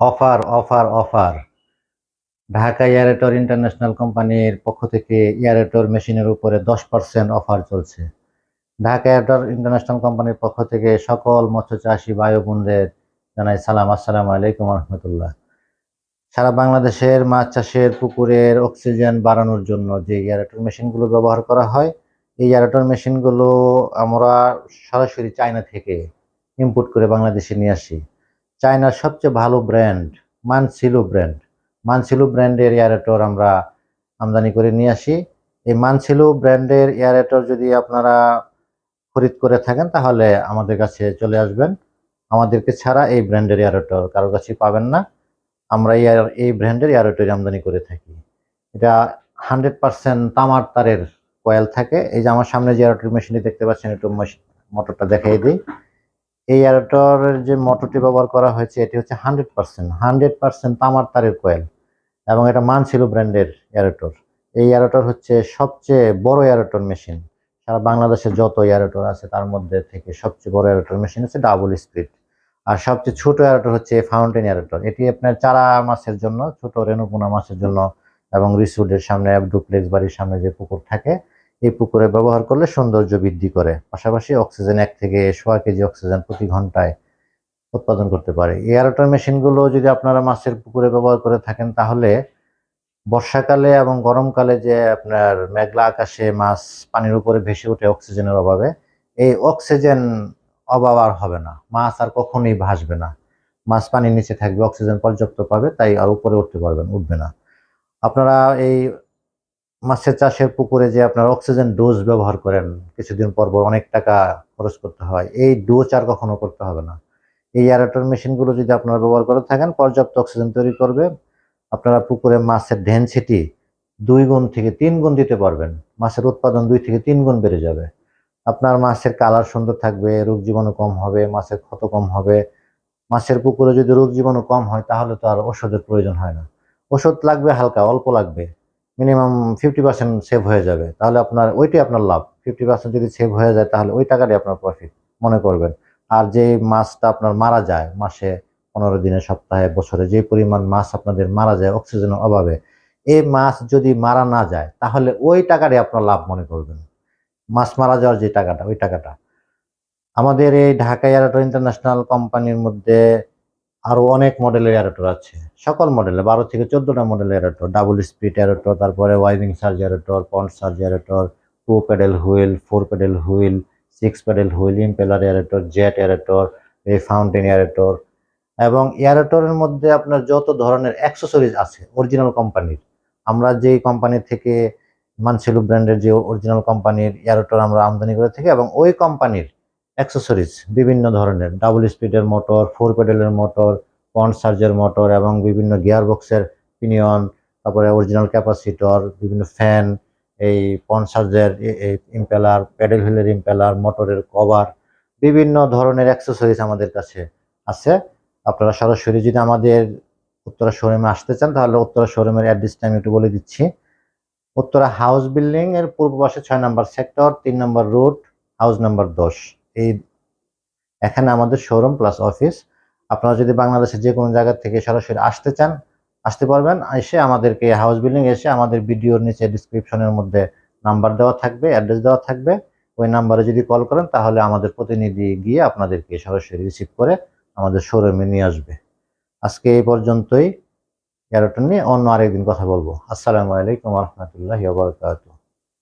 Offer offer offer. Dhaka aerator international কোম্পানির পক্ষ থেকে এয়ারেটর মেশিনের উপরে দশ পার্সেন্ট অফার চলছে। ঢাকা এয়ারেটর ইন্টারন্যাশনাল কোম্পানির পক্ষ থেকে সকল মৎস্য চাষি ভাই বোনদের জানাই সালাম। আসসালামু আলাইকুম রহমতুল্লাহ সারা বাংলাদেশের মাছ চাষের পুকুরের অক্সিজেন বাড়ানোর জন্য যে এয়ারেটর মেশিনগুলো ব্যবহার করা হয়, এই এয়ারেটর মেশিনগুলো আমরা সরাসরি চায়না থেকে ইম্পোর্ট করে বাংলাদেশে নিয়ে আসি। চায়নার সবচেয়ে ভালো ব্র্যান্ড মানসিলু ব্র্যান্ড। মানসিলু ব্র্যান্ডের এয়ারেটর আমরা আমদানি করে নিয়ে আসি। এই মানসিলু ব্র্যান্ডের এয়ারেটর যদি আপনারা খরিদ করে থাকেন, তাহলে আমাদের কাছে চলে আসবেন। আমাদেরকে ছাড়া এই ব্র্যান্ডের এয়ারেটর কারও কাছে পাবেন না। আমরা এই ব্র্যান্ডের এয়ারেটর আমদানি করে থাকি। এটা হান্ড্রেড পার্সেন্ট তামার তারের কয়েল থাকে। এই যে আমার সামনে যে এয়ারেটর মেশিনটি দেখতে পাচ্ছেন, একটু মোটরটা দেখাই দিই। এই এয়ারেটরের যে মোটরটি ব্যবহার করা হয়েছে, এটি হচ্ছে হান্ড্রেড পার্সেন্ট হান্ড্রেড পার্সেন্ট তামার তারের কয়েল এবং এটা মানছিল ব্র্যান্ডের এয়ারেটর এই এয়ারেটর হচ্ছে সবচেয়ে বড় এয়ারেটর মেশিন সারা বাংলাদেশে যত এয়ারেটর আছে, তার মধ্যে থেকে সবচেয়ে বড় এয়ারেটর মেশিন হচ্ছে ডাবল স্পিড আর সবচেয়ে ছোট এয়ারেটর হচ্ছে ফাউন্টেন এয়ারেটর এটি আপনার চারা মাছের জন্য, ছোট রেণুপোনা মাছের জন্য এবং রিসুডের সামনে ডুপ্লেক্স বাড়ির সামনে যে পুকুর থাকে এই পুকুরে ব্যবহার করলে সৌন্দর্য বৃদ্ধি করে। পাশাপাশি অক্সিজেন এক থেকে সোয়া কেজি অক্সিজেন প্রতি ঘন্টায় উৎপাদন করতে পারে। এই এয়ারোটর মেশিনগুলো যদি আপনারা মাছের পুকুরে ব্যবহার করে থাকেন, তাহলে বর্ষাকালে এবং গরমকালে যে আপনার মেঘলা আকাশে মাছ পানির উপরে ভেসে ওঠে অক্সিজেনের অভাবে, এই অক্সিজেন অভাব আর হবে না। মাছ আর কখনোই ভাসবে না। মাছ পানির নিচে থাকবে, অক্সিজেন পর্যাপ্ত পাবে, তাই আর উপরে উঠতে পারবেন, উঠবে না। আপনারা এই মাছের চাষের পুকুরে যে আপনার অক্সিজেন ডোজ ব্যবহার করেন, কিছুদিন পর অনেক টাকা খরচ করতে হয়, এই ডোজ আর কখনো করতে হবে না। এই এয়ারেটর মেশিনগুলো যদি আপনারা ব্যবহার করে থাকেন, পর্যাপ্ত অক্সিজেন তৈরি করবে আপনারা পুকুরে মাছের ডেনসিটি দুই গুণ থেকে তিন গুণ দিতে পারবেন, মাছের উৎপাদন দুই থেকে তিন গুণ বেড়ে যাবে। আপনার মাছের কালার সুন্দর থাকবে, রোগ জীবাণু কম হবে, মাছের ক্ষত কম হবে, মাছের পুকুরে যদি রোগ জীবাণু কম হয়, তাহলে তো আর ওষুধের প্রয়োজন হয় না। ওষুধ লাগবে হালকা, অল্প লাগবে। মিনিমাম ফিফটি পার্সেন্ট সেভ হয়ে যাবে। তাহলে আপনার ওইটাই আপনার লাভ। ফিফটি পার্সেন্ট যদি সেভ হয়ে যায়, তাহলে ওই টাকাটাই আপনার প্রফিট মনে করবেন। আর যে মাছটা আপনার মারা যায়, মাসে পনেরো দিনে, সপ্তাহে, বছরে যে পরিমাণ মাছ আপনাদের মারা যায় অক্সিজেনের অভাবে, এই মাছ যদি মারা না যায়, তাহলে ওই টাকাটাই আপনার লাভ মনে করবেন। মাছ মারা যাওয়ার যে টাকাটা, ওই টাকাটা। আমাদের এই ঢাকা এয়ারোটর ইন্টারন্যাশনাল কোম্পানির মধ্যে আরও অনেক মডেলের এয়ারোটর আছে। সকল মডেলের বারো থেকে চোদ্দটা মডেলের এয়ারোটর ডাবল স্পিড এয়ারোটর তারপরে ওয়াইভিং surge aerator pond surge aerator two paddle wheel four paddle wheel six paddle wheel impeller aerator jet aerator এই ফাউন্টেন এয়ারোটর এবং এয়ারোটরের মধ্যে আপনার যত ধরনের অ্যাক্সেসরিজ আছে অরিজিনাল কোম্পানির আমরা যেই কোম্পানি থেকে মানসেলু ব্র্যান্ডের যে অরিজিনাল কোম্পানির এয়ারোটর আমরা আমদানি করে থাকি এবং ওই কোম্পানির অ্যাক্সেসরিজ বিভিন্ন ধরনের ডাবল স্পিডের মোটর ফোর প্যাডেলের মোটর পন্ড সার্জের মোটর এবং বিভিন্ন গিয়ার বক্সের পিনিয়ন তারপরে অরিজিনাল ক্যাপাসিটর বিভিন্ন ফ্যান এই পন্ড সার্জের ইম্পেলার প্যাডেল হুইলের ইম্পেলার মোটরের কভার বিভিন্ন ধরনের অ্যাক্সেসরিজ আমাদের কাছে আছে। আপনারা সরাসরি যদি আমাদের উত্তরা শোরুমে আসতে চান, তাহলে উত্তরা শোরুমের অ্যাড্রেসটা আমি একটু বলে দিচ্ছি। উত্তরা হাউস বিল্ডিং এর পূর্ব পাশে ছয় নম্বর সেক্টর তিন নম্বর রুট হাউস নাম্বার দশ। এই এখানে আমাদের শোরুম প্লাস অফিস আপনারা যদি বাংলাদেশের যে কোনো জায়গা থেকে সরাসরি আসতে চান, আসতে পারবেন। এসে আমাদেরকে হাউস বিল্ডিং এসে আমাদের ভিডিওর নিচে ডিসক্রিপশনের মধ্যে নাম্বার দেওয়া থাকবে অ্যাড্রেস দেওয়া থাকবে। ওই নাম্বারে যদি কল করেন, তাহলে আমাদের প্রতিনিধি গিয়ে আপনাদেরকে সরাসরি রিসিভ করে আমাদের শোরুমে নিয়ে আসবে। আজকে এই পর্যন্তই। এয়ারোটন নিয়ে অন্য আরেকদিন কথা বলব। আসসালামু আলাইকুম রহমতুল্লাহ বারকাতুহ।